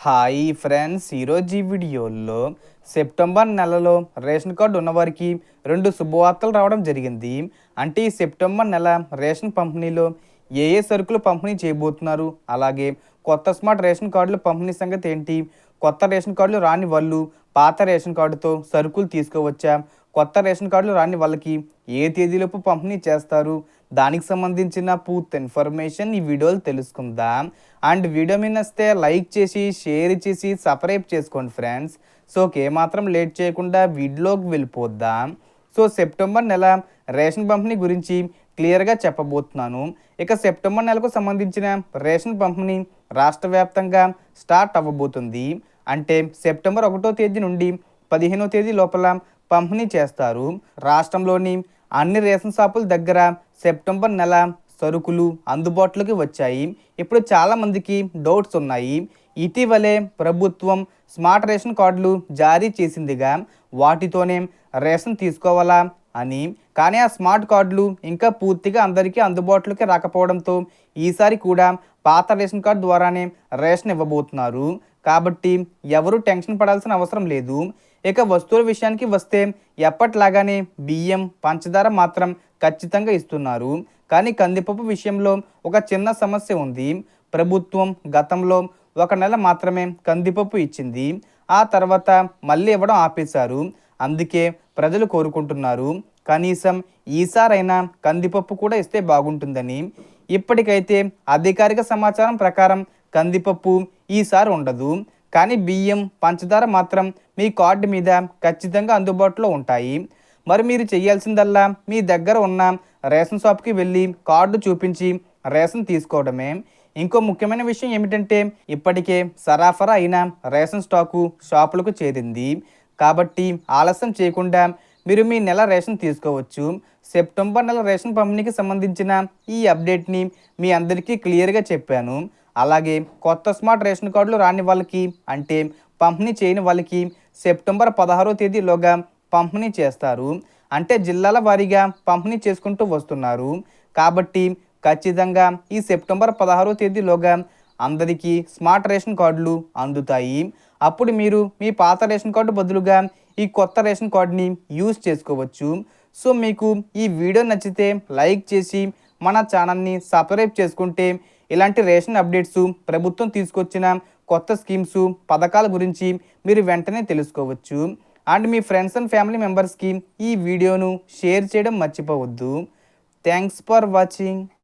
Hi friends ఈరోజు ఈ వీడియోలో సెప్టెంబర్ నెలలో రేషన్ కార్డు ఉన్నవారికి రెండు శుభవార్తలు రావడం జరిగింది. అంటే ఈ సెప్టెంబర్ నెల రేషన్ పంపిణీలో ఏ ఏ సరుకులు పంపిణీ చేయబోతున్నారు? అలాగే కొత్త స్మార్ట్ రేషన్ కార్డులు పంపిణీ సంగతి ఏంటి? కొత్త రేషన్ కార్డులు రాని వాళ్ళు పాత రేషన్ కార్డుతో సరుకులు తీసుకోవచ్చా? కొత్త రేషన్ కార్డులు రాని వాళ్ళకి ఏ తేదీలోపు పంపిణీ చేస్తారు? దానికి సంబంధించిన పూర్తి ఇన్ఫర్మేషన్ ఈ వీడియోలో తెలుసుకుందాం. అండ్ వీడియో మీద వస్తే లైక్ చేసి షేర్ చేసి సబ్స్క్రైబ్ చేసుకోండి ఫ్రెండ్స్. సో ఏమాత్రం లేట్ చేయకుండా వీడియోకి వెళ్ళిపోద్దాం సో సెప్టెంబర్ నెల రేషన్ పంపిణీ గురించి క్లియర్గా చెప్పబోతున్నాను. ఇక సెప్టెంబర్ నెలకు సంబంధించిన రేషన్ పంపిణీ రాష్ట్ర వ్యాప్తంగా స్టార్ట్ అవ్వబోతుంది. అంటే సెప్టెంబర్ ఒకటో తేదీ నుండి పదిహేనో తేదీ లోపల పంపిణీ చేస్తారు. రాష్ట్రంలోని అన్ని రేషన్ షాపుల దగ్గర సెప్టెంబర్ నెల సరుకులు అందుబాటులోకి వచ్చాయి. ఇప్పుడు చాలామందికి డౌట్స్ ఉన్నాయి. ఇటీవలే ప్రభుత్వం స్మార్ట్ రేషన్ కార్డులు జారీ చేసిందిగా వాటితోనే రేషన్ తీసుకోవాలా అని. కానీ ఆ స్మార్ట్ కార్డులు ఇంకా పూర్తిగా అందరికీ అందుబాటులోకి రాకపోవడంతో ఈసారి కూడా పాత రేషన్ కార్డు ద్వారానే రేషన్ ఇవ్వబోతున్నారు. కాబట్టి ఎవరు టెన్షన్ పడాల్సిన అవసరం లేదు. ఇక వస్తువుల విషయానికి వస్తే ఎప్పట్లాగానే బియ్యం పంచదార మాత్రం ఖచ్చితంగా ఇస్తున్నారు. కానీ కందిపప్పు విషయంలో ఒక చిన్న సమస్య ఉంది. ప్రభుత్వం గతంలో ఒక నెల మాత్రమే కందిపప్పు ఇచ్చింది. ఆ తర్వాత మళ్ళీ ఇవ్వడం ఆపేశారు. అందుకే ప్రజలు కోరుకుంటున్నారు. కనీసం ఈసారైనా కందిపప్పు కూడా ఇస్తే బాగుంటుందని. ఇప్పటికైతే అధికారిక సమాచారం ప్రకారం కందిపప్పు ఈసారి ఉండదు. కానీ బియ్యం పంచదార మాత్రం మీ కార్డు మీద ఖచ్చితంగా అందుబాటులో ఉంటాయి. మరి మీరు చేయాల్సిందల్లా మీ దగ్గర ఉన్న రేషన్ షాప్కి వెళ్ళి కార్డు చూపించి రేషన్ తీసుకోవడమే. ఇంకో ముఖ్యమైన విషయం ఏమిటంటే ఇప్పటికే సరాఫరా అయిన రేషన్ స్టాకు షాపులకు చేరింది. కాబట్టి ఆలస్యం చేయకుండా మీరు మీ నెల రేషన్ తీసుకోవచ్చు. సెప్టెంబర్ నెల రేషన్ పంపిణీకి సంబంధించిన ఈ అప్డేట్ని మీ అందరికీ క్లియర్గా చెప్పాను. అలాగే కొత్త స్మార్ట్ రేషన్ కార్డులు రాని వాళ్ళకి అంటే పంపిణీ చేయని వాళ్ళకి సెప్టెంబర్ పదహారో తేదీలోగా పంపిణీ చేస్తారు. అంటే జిల్లాల వారీగా పంపిణీ చేసుకుంటూ వస్తున్నారు. కాబట్టి ఖచ్చితంగా ఈ సెప్టెంబర్ పదహారో తేదీలోగా అందరికీ స్మార్ట్ రేషన్ కార్డులు అందుతాయి. అప్పుడు మీరు మీ పాత రేషన్ కార్డు బదులుగా ఈ కొత్త రేషన్ కార్డుని యూజ్ చేసుకోవచ్చు. సో మీకు ఈ వీడియో నచ్చితే లైక్ చేసి మన ఛానల్ని సబ్స్క్రైబ్ చేసుకుంటే ఇలాంటి రేషన్ అప్డేట్స్ ప్రభుత్వం తీసుకొచ్చిన కొత్త స్కీమ్స్ పథకాల గురించి మీరు వెంటనే తెలుసుకోవచ్చు. అండ్ మీ ఫ్రెండ్స్ అండ్ ఫ్యామిలీ మెంబర్స్కి ఈ వీడియోను షేర్ చేయడం మర్చిపోవద్దు. Thanks for watching.